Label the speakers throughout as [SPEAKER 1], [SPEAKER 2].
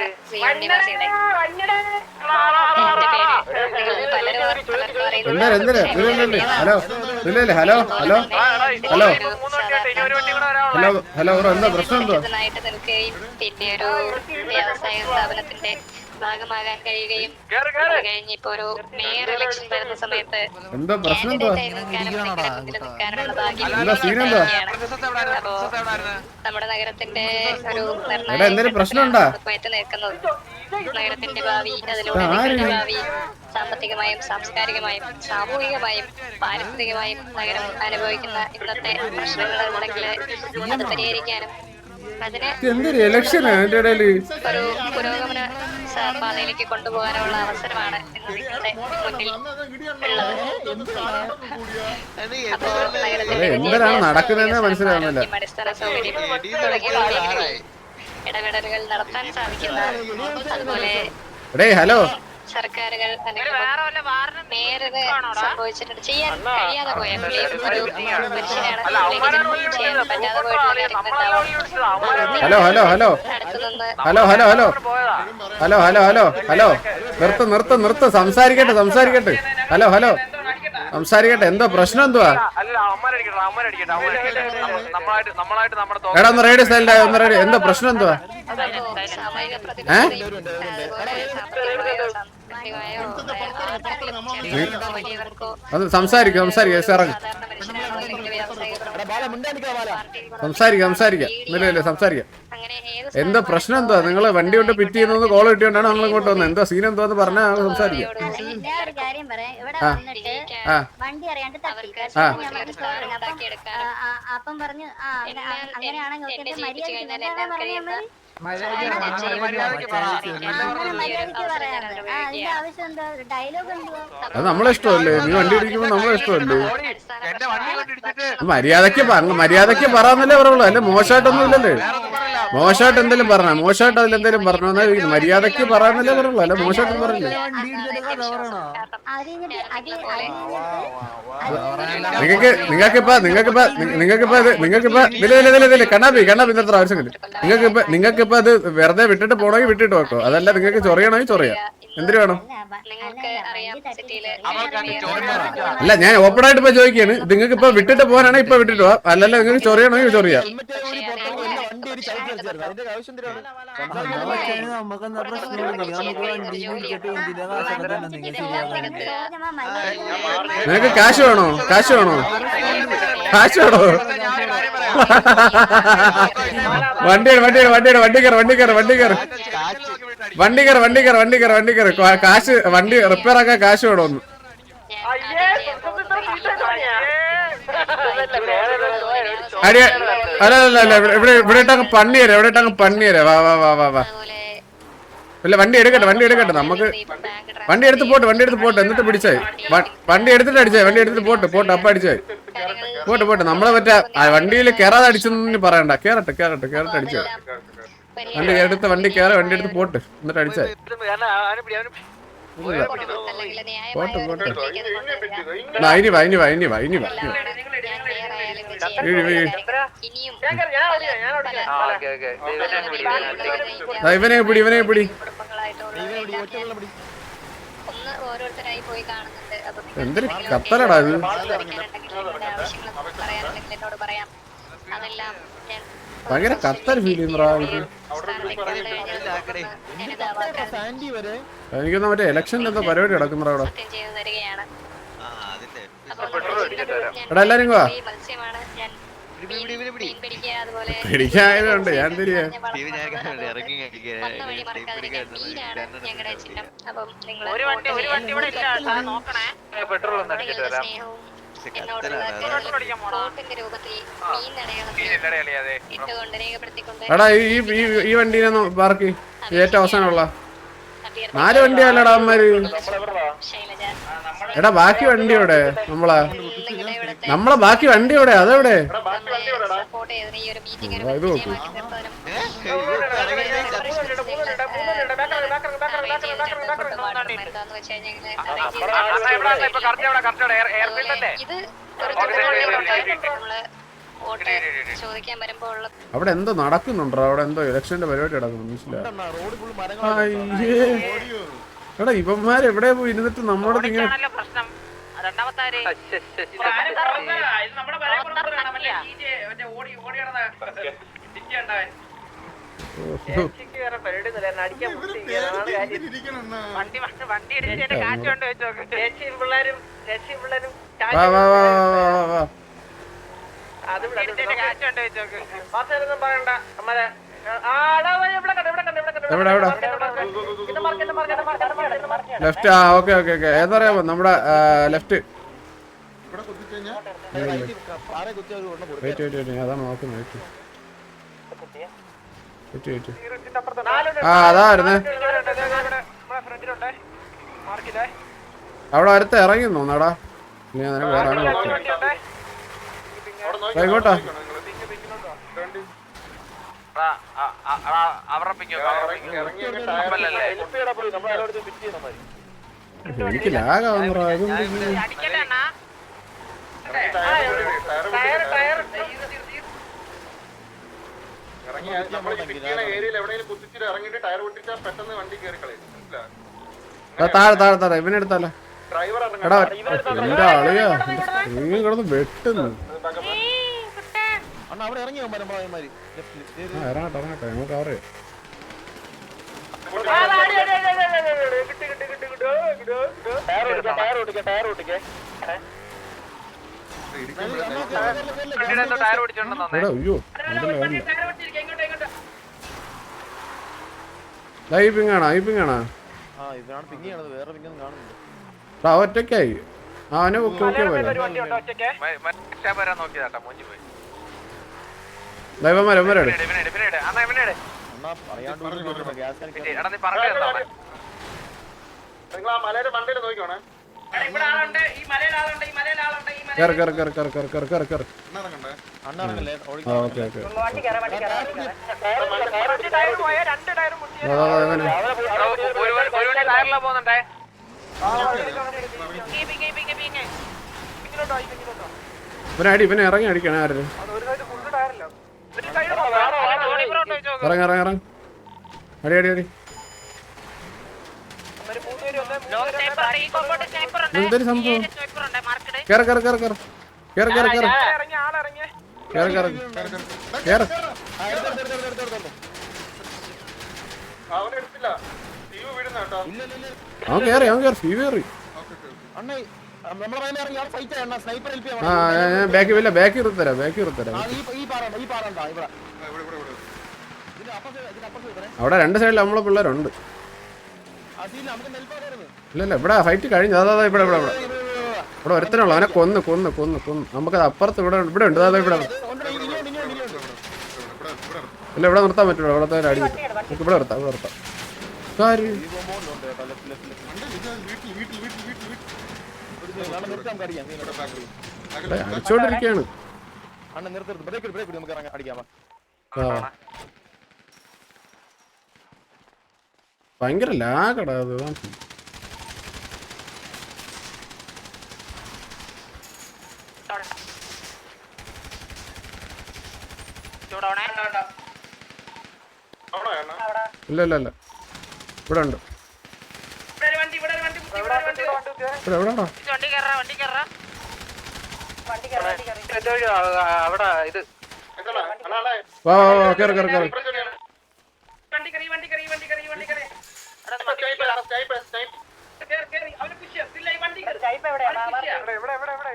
[SPEAKER 1] പേര്
[SPEAKER 2] ഹലോ. ഇല്ലല്ലേ hello hello. Hello. Hello hello എന്താ പ്രശ്നം
[SPEAKER 1] നിൽക്കുകയും പിന്നെ ഒരു വ്യവസായ സ്ഥാപനത്തിന്റെ ഭാഗമാകാൻ കഴിയുകയും കഴിഞ്ഞ് ഇപ്പൊ ഒരു മേയർ ഇലക്ഷൻ വരുന്ന സമയത്ത്
[SPEAKER 2] എന്താ പ്രശ്നം
[SPEAKER 1] നിൽക്കാനുള്ള ഭാഗ്യം അപ്പോ നമ്മുടെ നഗരത്തിന്റെ ഒരു
[SPEAKER 2] എടാ, എന്തേലും പ്രശ്നമുണ്ടാ?
[SPEAKER 1] നിർണായക നിൽക്കുന്നത്. നഗരത്തിന്റെ ഭാവി അതിലൂടെ നിങ്ങളുടെ ഭാവി സാമ്പത്തികമായും സാംസ്കാരികമായും സാമൂഹികമായും പാരിസ്ഥിതികമായും നഗരം അനുഭവിക്കുന്ന ഇന്നത്തെ പ്രശ്നങ്ങൾ ഉണ്ടെങ്കിൽ അത് പരിഹരിക്കാനും
[SPEAKER 2] എന്തൊരു ഇലക്ഷനാ അതിന്റെ ഇടയിൽ?
[SPEAKER 1] ഒരു പുരോഗമന പാതയിലേക്ക് കൊണ്ടുപോകാനുള്ള അവസരമാണ് നിങ്ങളുടെ മുന്നിൽ ഉള്ളത്.
[SPEAKER 2] നടക്കുന്നതെന്ന് മനസ്സിലാവുന്നില്ല.
[SPEAKER 1] അടിസ്ഥാന സൗകര്യം തുടങ്ങിയ ഇടപെടലുകൾ നടത്താൻ സാധിക്കുന്ന അതുപോലെ
[SPEAKER 2] ഹലോ.
[SPEAKER 1] സർക്കാരുകൾ അല്ലെങ്കിൽ മേയറിന് സംഭവിച്ചിട്ടുണ്ട്. ചെയ്യാൻ കഴിയാതെ പോയ പുള്ളിയും ഒരു മനുഷ്യനാണ്. ചെയ്യാൻ പറ്റാതെ
[SPEAKER 2] hello hello hello hello. Hello hello hello. Hello hello hello നിർത്ത് നിർത്ത് നിർത്ത്. സംസാരിക്കട്ടെ സംസാരിക്കട്ടെ. Hello hello. സംസാരിക്കട്ടെ. എന്തോ പ്രശ്നം എന്തുവാ? എടാ ഒന്ന് റേഡിയോ സ്റ്റൈൽ ഒന്ന് റേഡിയോ. എന്തോ പ്രശ്നം എന്തുവാ?
[SPEAKER 1] അപ്പോ
[SPEAKER 2] അത് സംസാരിക്കും സംസാരിക്കാം ഇറങ്ങ്. സംസാരിക്കാം സംസാരിക്കാം. ഇല്ല ഇല്ല സംസാരിക്കാം. എന്തോ പ്രശ്നം എന്താ? നിങ്ങൾ വണ്ടി കൊണ്ട് പിറ്റ് ചെയ്യുന്നത് കോൾ കിട്ടിയോണ്ടാണ് നമ്മൾ ഇങ്ങോട്ട് വന്നത്. എന്താ സീൻ എന്താന്ന് പറഞ്ഞാൽ സംസാരിക്കാം.
[SPEAKER 3] ഞാൻ കാര്യം പറയാം. ഇവിടെ വന്നിട്ട്
[SPEAKER 2] ആ
[SPEAKER 3] വണ്ടി അറിയാണ്ട്. അപ്പം, പറഞ്ഞു അങ്ങനെയാണെങ്കിൽ
[SPEAKER 2] അത് നമ്മളെ ഇഷ്ടമല്ലേ നീ വണ്ടി ഇടിക്കുമ്പോ നമ്മളെ ഇഷ്ടമല്ലേ മര്യാദയ്ക്ക് പറ- മര്യാദയ്ക്ക് പറയാന്നല്ലേ പറയുള്ളൂ. അല്ലെ? മോശമായിട്ടൊന്നും ഇല്ലല്ലേ മോശമായിട്ട് എന്തെങ്കിലും പറഞ്ഞ? മോശമായിട്ട് അതിൽ എന്തെങ്കിലും പറഞ്ഞു? മര്യാദയ്ക്ക് പറയാന്നല്ലേ പറയുള്ളൂ അല്ല മോശമായിട്ട് പറയില്ലേ നിങ്ങൾക്ക് നിങ്ങൾക്കിപ്പോ നിങ്ങൾക്കിപ്പോ നിങ്ങൾക്കിപ്പോ ഇത് നിങ്ങൾക്കിപ്പോ ഇതിൽ ഇതിൽ ഇതിൽ ഇതിൽ കണ്ണാപ്പി കണ്ണാപ്പി ഇന്നത്തെ ആവശ്യമില്ല നിങ്ങൾക്കിപ്പോ നിങ്ങൾക്കിപ്പോ അത് വെറുതെ വിട്ടിട്ട് പോണെങ്കിൽ വിട്ടിട്ട് വെക്കോ. അതല്ല നിങ്ങൾക്ക് ചൊറിയണമെങ്കിൽ ചൊറിയാം. എന്തിനു വേണം?
[SPEAKER 1] നിങ്ങൾക്ക് അറിയാം സിറ്റിയിൽ
[SPEAKER 2] അല്ല ഞാൻ ഓപ്പൺ ആയിട്ട് ഇപ്പൊ ചോദിക്കാണ്. നിങ്ങൾക്ക് ഇപ്പൊ വിട്ടിട്ട് പോകാനാണെങ്കിൽ ഇപ്പൊ വിട്ടിട്ട് പോവാം അല്ലല്ല നിങ്ങൾക്ക് ചൊറിയണമെങ്കിൽ ചൊറിയാം നിങ്ങക്ക് കാശ് വേണോ? കാശ് വേണോ? കാശ് വേണോ? വണ്ടിയാണ് വണ്ടിയാണ് വണ്ടിയാണ് വണ്ടി കയറി വണ്ടി കയറി വണ്ടി കയറി. വണ്ടി കയറി വണ്ടി കയറി വണ്ടി കയറി വണ്ടി കയറി കാശ് വണ്ടി റിപ്പയർ ആക്കാൻ കാശ് വേണോന്ന്. അടി അല്ല അല്ല അല്ല ഇവിടെ- ഇവിടെ ഇട്ടങ്ങ് പണി തരാം ഇവിടെ ഇട്ടങ്ങ് പണി തരാം വാ വാ വാ വാ വാ. ഇല്ല വണ്ടി എടുക്കട്ടെ വണ്ടി എടുക്കട്ടെ. നമുക്ക് വണ്ടി എടുത്ത് പോട്ട് വണ്ടി എടുത്ത് പോട്ട്. എന്നിട്ട് പിടിച്ചായി. വണ്ടി എടുത്തിട്ട് അടിച്ചായി. വണ്ടി എടുത്തിട്ട് പോട്ട് പോട്ട് അപ്പ അടിച്ചായി. Pot pot. നമ്മളെ മറ്റേ വണ്ടിയിൽ കയറാതെ അടിച്ചെന്ന് പറയണ്ട. കേറട്ടെ കേറട്ടെ കേറട്ടെ അടിച്ചായി വണ്ടി എടുത്ത് വണ്ടി കേറ വണ്ടി എടുത്ത് പോട്ട്. എന്നിട്ട് അടിച്ചായി ഇല്ല. പോട്ട് പോട്ട്. ആ, ഇനി വാ ഇനി വാ ഇനി വാ ഇനി വാ. ഇനി വാ. വീഴ്, വീഴ്.
[SPEAKER 1] ഇനിയും
[SPEAKER 2] ദാ ഇവനെ പിടി ഇവനെ പിടി. എന്തൊരു കത്തലടാ ഇത്.
[SPEAKER 1] പറയാനുണ്ടെങ്കിൽ എന്നോട് പറയാം. അതെല്ലാം ഞാൻ
[SPEAKER 2] ഭയങ്കര കത്തൽ ഫീൽ എനിക്കൊന്നും മറ്റേ ഇലക്ഷനിൽ എന്തോ പരിപാടി നടക്കുന്നടാ അവിടെ. എടാ എല്ലാരും വാ.
[SPEAKER 1] ഞാൻ
[SPEAKER 2] പിടിക്കായതുകൊണ്ട് തിരികെ
[SPEAKER 4] പെട്രോൾ ഒന്ന് അടിച്ചിട്ട്
[SPEAKER 1] നിങ്ങളുടെ
[SPEAKER 4] വരാം.
[SPEAKER 2] എടാ ഈ ഈ ഈ വണ്ടീനെ പാർക്ക്. ഏറ്റവും അവസാനമുള്ള. നാല് വണ്ടിയല്ലടാ അമ്മര് എടാ ബാക്കി വണ്ടി എവിടെ? നമ്മളെ. നമ്മളെ ബാക്കി വണ്ടി എവിടെ? അതെവിടെ? ഇത് നോക്ക്.
[SPEAKER 4] അവിടെ
[SPEAKER 2] എന്തോ നടക്കുന്നുണ്ടോ? അവിടെ എന്തോ ഇലക്ഷന്റെ പരിപാടി നടക്കുന്നു എടാ ഇവന്മാർ എവിടെ പോയി? ഇരുന്നിട്ട്
[SPEAKER 4] നമ്മുടെ രണ്ടാമത്തെ
[SPEAKER 2] ലെഫ്റ്റ് ആ ഓക്കെ ഓക്കെ ഓക്കെ. ഏതറിയാമോ നമ്മുടെ ലെഫ്റ്റ് വെയിറ്റ് വെയിറ്റ് അതാണ് നോക്കുന്നത് വെയിറ്റ് പറ്റി
[SPEAKER 4] പറ്റി
[SPEAKER 2] ആ അതാ അവിടെ അടുത്ത് ഇറങ്ങി തോന്നാടാ ഇനി വേറെ ആയിക്കോട്ടാ
[SPEAKER 4] എനിക്ക്
[SPEAKER 2] ലാഗാവുന്ന ഇറങ്ങി
[SPEAKER 4] നമ്മൾ ഏരിയയിൽ
[SPEAKER 2] എവിടെയെങ്കിലും കുത്തിച്ചിട്ട് ഇറങ്ങിയിട്ട് ടയർ
[SPEAKER 4] പൊട്ടിച്ചാൽ പെട്ടെന്ന് വണ്ടി കയറി
[SPEAKER 2] കളയും താഴെ താഴെ താഴെ ഇവനെടുത്താലോ എടാ എന്റെ അളിയാ നീ കിടന്ന് വെട്ടുന്നു ഇറങ്ങട്ടെ ഇറങ്ങട്ടെ നമുക്ക് അവരെ
[SPEAKER 4] ടയർ
[SPEAKER 2] ഓടിക്കാം
[SPEAKER 5] ടയർ ഓടിക്കാം ടയർ ഓടിക്കാം അയ്യോ ലൈവിംഗ് ആണോ?
[SPEAKER 2] ലൈവിംഗ് ആണോ? ഒറ്റക്കായി അവനെ ഓക്കെ ഓക്കെ
[SPEAKER 4] ദൈവം
[SPEAKER 2] വരാം വരാം
[SPEAKER 4] നിങ്ങൾ ആ മലയുടെ മണ്ടയിൽ നോക്കിക്കോണേ. ഇവനടി
[SPEAKER 2] ഇവനെ ഇറങ്ങി അടിക്കണ ആരും ഇറങ്ങി ഇറങ്ങി ഇറങ്ങി. അടി അടി അടി. കയറി സംഭവം? കേറ അവൻ കേറ അവൻ കേറ കേറ കേറ.
[SPEAKER 5] കേറ കേറ. കേറ. ഇറങ്ങി അവിടെ ഫൈറ്റ് അണ്ണ സ്നൈപ്പർ ഹെൽപ്പ്
[SPEAKER 2] ആ ഞാൻ- ബാക്കി ഇല്ല ബാക്കി ഇരുത്തരാം ബാക്കി ഇരുത്തരാം അവിടെ രണ്ട് സൈഡിൽ നമ്മളെ പിള്ളേരുണ്ട്.
[SPEAKER 5] നമുക്ക്
[SPEAKER 2] ഇല്ല ഇവിടെ ഫൈറ്റ് കഴിഞ്ഞു. അതാ ഇവിടെ ഇവിടെ ഇവിടെ. ഇവിടെ ഒരുത്തനുള്ള. അവനെ കൊന്ന് കൊന്ന് കൊന്ന് കൊന്ന്. നമുക്കത് അപ്പുറത്ത് ഇവിടെ ഇവിടെ ഉണ്ട്. അതാ ഇവിടെ. ഇല്ല ഇവിടെ നിർത്താൻ പറ്റില്ല. ഇവിടത്തെ അടി. നമുക്ക് ഇവിടെ നിർത്താം ഇവിടെ നിർത്താം. കാര്യം അടിച്ചോണ്ടിരിക്കുകയാണ്
[SPEAKER 5] അണ്ണ നിർത്തി ബ്രേക്ക് ബ്രേക്ക് നമുക്ക് അടിക്കാം വാ.
[SPEAKER 2] ആ. ഭയങ്കര ലാഗടാ അത്. അതാണ്. ഇല്ല ഇല്ല ഇല്ല. ഇവിടെ ഉണ്ട്. ഇവിടെ എവിടെടാ വാ വാ വാ കയറി കയറി കയറി.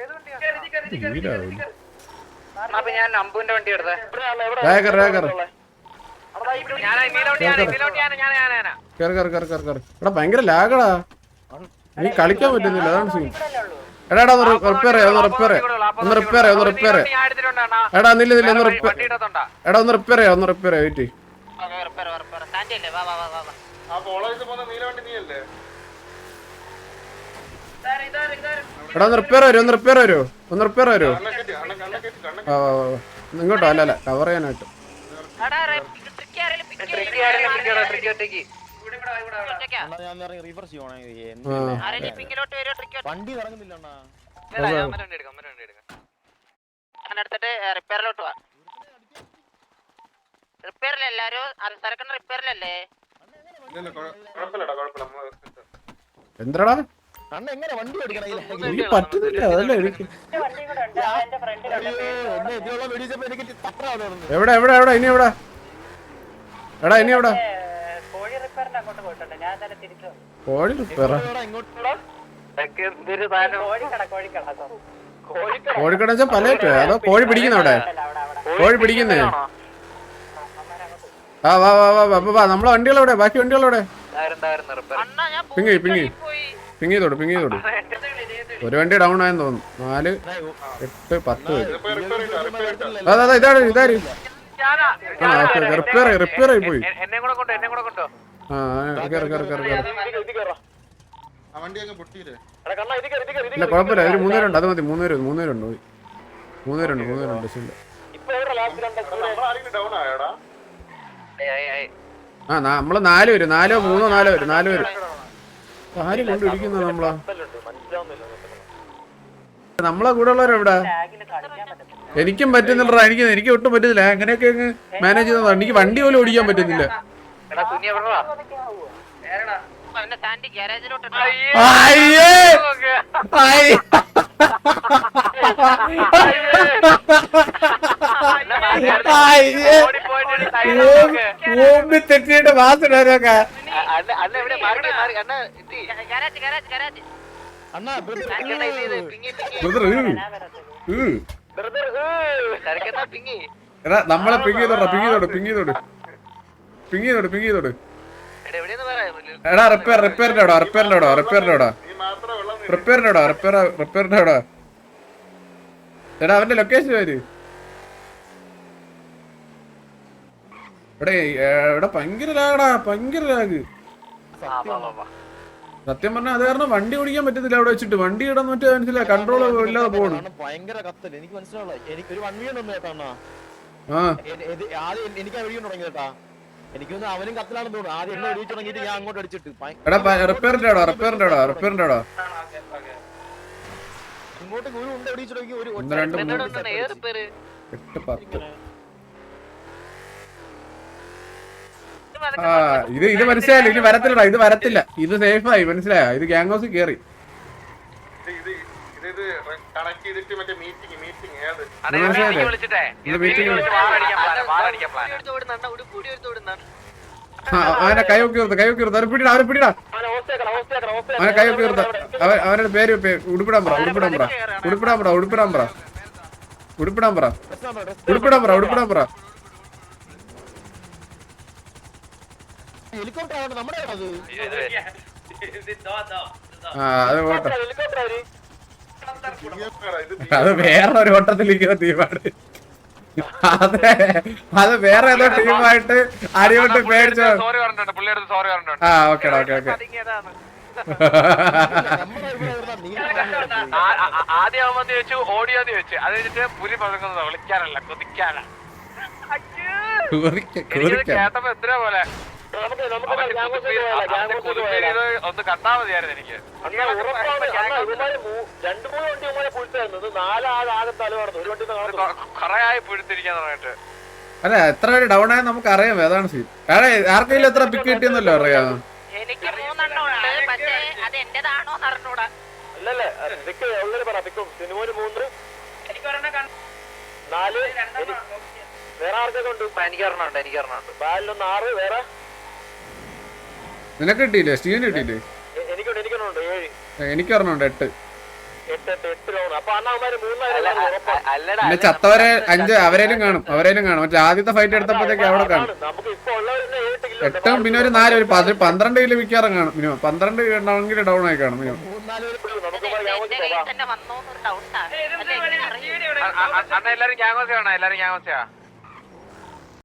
[SPEAKER 4] ഞാൻ വണ്ടി എടുത്തേ.
[SPEAKER 2] എടാ ഭയങ്കര ലാഗടാ. നീ കളിക്കാൻ പറ്റുന്നില്ല അതാണ് സീൻ എടാ എടാ റിപ്പയർ ഒന്ന് റിപ്പയർ ഒന്ന് റിപ്പയർ ഒന്ന് റിപ്പയർ എടാ നില്ല നില്ല ഒന്ന് റിപ്പയർ എടാ ഒന്ന് റിപ്പയർ ഒന്ന് റിപ്പയർ വെയിറ്റ് ചെയ്യ്. എടാ ഒന്ന് റിപ്പയർ വരും ഒന്ന് റിപ്പയർ വരൂ. ഒന്ന് റിപ്പയർ വരൂ. ഇങ്ങോട്ടോ അല്ല അല്ല കവർ ചെയ്യാനായിട്ട്.
[SPEAKER 4] റിപ്പയറിലോട്ട് വാ. റിപ്പയറിലല്ലേ
[SPEAKER 2] എന്താടാ
[SPEAKER 5] അണ്ണ എങ്ങനെ വണ്ടി ഓടിക്കണം?
[SPEAKER 2] എനിക്ക് പറ്റുന്നില്ല അതല്ലേ. എവിടെ എവിടെ എവിടെ ഇനി എവിടെ? എടാ ഇനി എവിടെ?
[SPEAKER 4] കോഴി
[SPEAKER 2] റിപ്പയറ?
[SPEAKER 4] കോഴിക്കട
[SPEAKER 2] വെച്ചാൽ പലേറ്റ് അതോ കോഴി പിടിക്കുന്ന അവിടെ? കോഴി പിടിക്കുന്നേ? ആ വാ വാ വാ വാ, നമ്മളെ വണ്ടികളെവിടെ? ബാക്കി
[SPEAKER 4] ഞാൻ
[SPEAKER 2] പിങ്ങി പിങ്ങി. പിങ്ങി ചെയ്തോട് പിങ്ങി ചെയ്തോട് ഒരു വണ്ടി ഡൗൺ ആയെന്ന് തോന്നുന്നു. നാല് എട്ട് പത്ത്. അതെ അതെ ഇതാണ് ഇതാര്? ആ റിപ്പയർ റിപ്പയർ ആയി പോയി. ആ ഇല്ല കുഴപ്പമില്ല ഒരു മൂന്നുപേരുണ്ട് അത് മതി മൂന്നുപേര് മൂന്നുപേരുണ്ട് പോയി. മൂന്നുപേരുണ്ട് ശരി ആ നമ്മൾ നാല് പേര് നാലോ മൂന്നോ നാലോ പേര് നാല് പേര് ആര് നമ്മളാ. നമ്മളെ കൂടെ ഉള്ളവരെവിടാ എനിക്കും പറ്റുന്നില്ലടാ എനിക്ക് എനിക്ക് ഒട്ടും പറ്റുന്നില്ല അങ്ങനെയൊക്കെ അങ്ങ് മാനേജ് ചെയ്തതാണ് എനിക്ക് വണ്ടി പോലും ഓടിക്കാൻ പറ്റുന്നില്ല. അയ്യ. അയ്യേ! ഓമ്പി തെറ്റിയിട്ട് വാസനൊക്കെ എടാ നമ്മളെ പിങ് ചെയ്തോടാ പിങ് ചെയ്തോട് പിങ് ചെയ്തോട്. പിങ് ചെയ്തോട് പിങ് ചെയ്തോട്. എടാ റിപ്പയർ റിപ്പയറിന്റെ അവിടെ റിപ്പയറിന്റെ അവിടെ റിപ്പയറിന്റെ അവിടെ. റിപ്പയറിന്റെ അവിടെ റിപ്പയർ റിപ്പയറിന്റെ അവിടെ. എടാ അവന്റെ ലൊക്കേഷൻ വര് എടേ എവിടെ ഭയങ്കര ലാഗടാ ഭയങ്കര ലാഗ്. സത്യം പറഞ്ഞാൽ അത് കാരണം വണ്ടി ഓടിക്കാൻ പറ്റത്തില്ല അവിടെ വെച്ചിട്ട്. വണ്ടി ഇടാൻ മറ്റേ മനസ്സില കൺട്രോൾ ഇല്ലാതെ പോകണം
[SPEAKER 5] ഭയങ്കര കത്തൽ. എനിക്ക് മനസ്സിലാവില്ല എനിക്ക് ഒരു വൺ വീൺ ഒന്നും കേട്ടോ അണ്ണാ.
[SPEAKER 2] ആ.
[SPEAKER 5] എ- ഇത് ആദ്യം എനിക്ക് വെടിയും തുടങ്ങി കേട്ടാ. എനിക്കൊന്ന് അവനും കത്തിലാണെന്ന് തോന്നുന്നു. ആദ്യം എന്നെ തുടങ്ങിയിട്ട് ഞാൻ അങ്ങോട്ട് അടിച്ചിട്ട്.
[SPEAKER 2] റിപ്പയറിന്റെ റിപ്പയറിന്റെ റിപ്പയറിന്റെ
[SPEAKER 5] ഇങ്ങോട്ട് ഒരു ഉണ്ട തുടങ്ങി
[SPEAKER 2] എട്ട് പത്ത്. ഇത് ഇത് മനസ്സിലായില്ല. ഇനി വരത്തില്ലടാ ഇത് വരത്തില്ല. ഇത് സേഫ് ആയി മനസ്സിലായോ? ഇത് ഗ്യാങ് ഹൗസ് കേറി. ഇത് മീറ്റിംഗ് അവനെ കൈ ഒക്കെ നിർത്ത കൈ ഒക്കെ നിർത്ത അവരെ പിടിടാ അവരെ പിടിടാ. അവനെ കൈ ഒക്കെ നിർത്ത അവൻ അവരുടെ പേര് ഉടുപ്പിടാൻ പറ ഉടുപ്പിടാൻ പറ. ഉടുപ്പിടാൻ പറ ഉടുപ്പിടാൻ പറ. ഉടുപ്പിടാൻ പറ. ഉടുപ്പിടാൻ പറ ഉടുപ്പിടാൻ പറ.
[SPEAKER 5] ഹെലികോപ്റ്റർ ആണ്? നമ്മുടെ അത്?
[SPEAKER 2] ആ അത് പോട്ടെ. അത് വേറെ ഒരു ഓട്ടത്തിലിരിക്കുന്ന ടീമാണ്. അതെ അത് വേറെ ഏതോ ടീമായിട്ട് അടിയോട്ട് പേടിച്ചോ ആ ഓക്കെ ഓക്കെ
[SPEAKER 6] ഓക്കെ. ആദ്യം ആവുമ്പോ ചോദിച്ചു ഓടിയോന്ന് ചോദിച്ചു. അത് കഴിഞ്ഞിട്ട് പുലി പതുങ്ങുന്നത് വിളിക്കാനല്ല കൊതിക്കാനാ കേട്ടപ്പോ എത്ര പോലെ? ഒന്ന് കണ്ടാ മതിയായിരുന്നു എനിക്ക്
[SPEAKER 5] രണ്ടു മൂന്ന് വണ്ടി തല ഒരു വണ്ടി
[SPEAKER 6] കൊറേ ആയി പുഴുത്തിരിക്കാന്ന് പറഞ്ഞിട്ട്.
[SPEAKER 2] അല്ല എത്ര പേര് ഡൗൺ ആയെന്ന് നമുക്ക് അറിയാം അതാണ് സീൻ അതെ ആർക്കെങ്കിലും എത്ര പിക്ക് കിട്ടിയെന്നല്ലോ അറിയാം
[SPEAKER 4] എനിക്ക് പക്ഷേ അത് എന്റേതാണോ എന്ന് അറിഞ്ഞൂടാ
[SPEAKER 5] അല്ലല്ലേ പിക്ക് ഉള്ളത് പറ. പിക്കും സിനിമോന് മൂന്ന്. നാല്. വേറെ ആർക്കൊക്കെ ഉണ്ട്?
[SPEAKER 4] എനിക്ക് എനിക്ക് ഒന്ന്
[SPEAKER 5] ബാലിലൊന്ന് ആറ്. വേറെ?
[SPEAKER 2] നിനക്ക് കിട്ടിയില്ലേ? സ്റ്റീവിന് കിട്ടിയില്ലേ? എനിക്ക് ഓർമ്മയുണ്ട് എട്ട്. പിന്നെ ചത്തവരെ അഞ്ച് അവരേലും കാണും അവരേലും കാണും. മറ്റേ ആദ്യത്തെ ഫൈറ്റ് എടുത്തപ്പോഴത്തേക്ക് അവിടെ കാണും. എട്ടും പിന്നെ ഒരു നാല് ഒരു പന്ത്രണ്ട് കിലോ മിക്കാറും കാണും. മിനിമം പന്ത്രണ്ട് ഉണ്ടാവണമെങ്കിൽ ഡൗൺ ആയി കാണും മിനിമം
[SPEAKER 4] അറിയും?
[SPEAKER 6] അ- അ- എല്ലാരും എല്ലാരും ഗ്യാങ്ങോസിയാ?